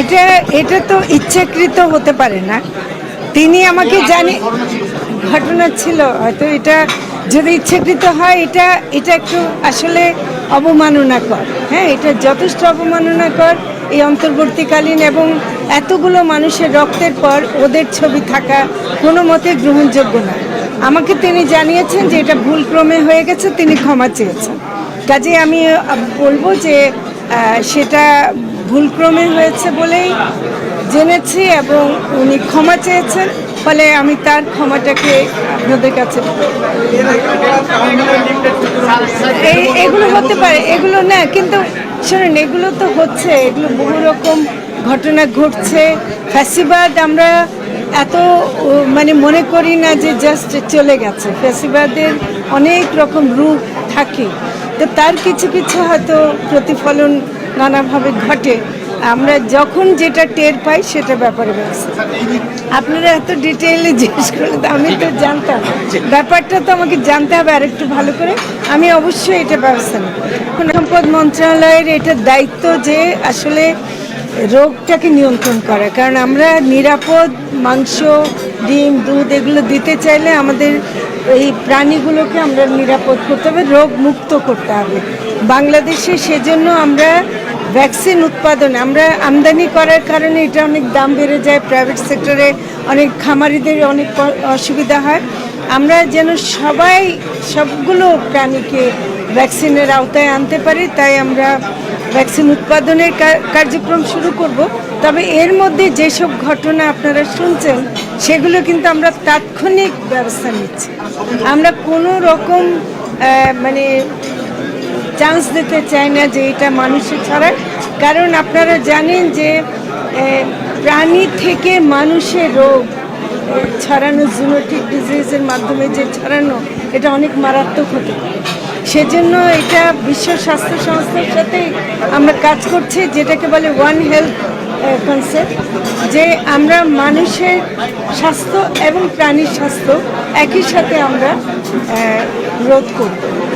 এটা এটা তো ইচ্ছাকৃত হতে পারে না। তিনি আমাকে জানি, ঘটনা ছিল, হয়তো এটা যদি ইচ্ছাকৃত হয়, এটা এটা একটু আসলে অবমাননাকর। হ্যাঁ এটা যথেষ্ট অবমাননাকর এই অন্তর্বর্তীকালীন এবং এতগুলো মানুষের রক্তের পর ওদের ছবি থাকা কোনো মতে গ্রহণযোগ্য না। আমাকে তিনি জানিয়েছেন যে এটা ভুলক্রমে হয়ে গেছে, তিনি ক্ষমা চেয়েছেন। কাজে আমি বলব যে সেটা ভুলক্রমে হয়েছে বলেই জেনেছি এবং উনি ক্ষমা চেয়েছেন, ফলে আমি তার ক্ষমাটাকে আপনাদের কাছে এই এগুলো হতে পারে, এগুলো না, কিন্তু শোনেন, এগুলো তো হচ্ছে, এগুলো বহু রকম ঘটনা ঘটছে। ফ্যাসিবাদ আমরা এত মানে মনে করি না যে জাস্ট চলে গেছে। ফ্যাসিবাদের অনেক রকম রূপ থাকে। তো তার কিছু কিছু হয়তো প্রতিফলন নানাভাবে ঘটে। আমরা যখন যেটা টের পাই সেটা ব্যাপারে ব্যবস্থা। আপনারা এত ডিটেইলে জিজ্ঞেস করলে তো আমি তো জানতাম। ব্যাপারটা তো আমাকে জানতে হবে আর একটু ভালো করে। আমি অবশ্যই এটা ব্যবস্থা নেব। সম্পদ মন্ত্রণালয়ের এটা দায়িত্ব যে আসলে রোগটাকে নিয়ন্ত্রণ করা। কারণ আমরা নিরাপদ মাংস, ডিম, দুধ এগুলো দিতে চাইলে আমাদের এই প্রাণীগুলোকে আমরা নিরাপদ করতে হবে রোগ মুক্ত করতে হবে। বাংলাদেশে সেজন্য আমরা ভ্যাকসিন উৎপাদন, আমরা আমদানি করার কারণে এটা অনেক দাম বেড়ে যায় প্রাইভেট সেক্টরে অনেক খামারিদের অনেক অসুবিধা হয়। আমরা যেন সবাই, সবগুলো প্রাণীকে ভ্যাকসিনের আওতায় আনতে পারি, তাই আমরা ভ্যাকসিন উৎপাদনের কার্যক্রম শুরু করব। তবে এর মধ্যে যেসব ঘটনা আপনারা শুনছেন, সেগুলো কিন্তু আমরা তাৎক্ষণিক ব্যবস্থা নিচ্ছি। আমরা কোনো রকম মানে চান্স দিতে চাই না যে এটা মানুষের ছড়ায় কারণ আপনারা জানেন যে প্রাণী থেকে মানুষের রোগ ছড়ানো জুনোটিক ডিজিজের মাধ্যমে যে ছড়ানো, এটা অনেক মারাত্মক হতে পারে। সেজন্য এটা বিশ্ব স্বাস্থ্য সংস্থার সাথে আমরা কাজ করছি, যেটাকে বলে ওয়ান হেলথ কনসেপ্ট যে আমরা মানুষের স্বাস্থ্য এবং প্রাণীর স্বাস্থ্য একই সাথে আমরা রোধ করব।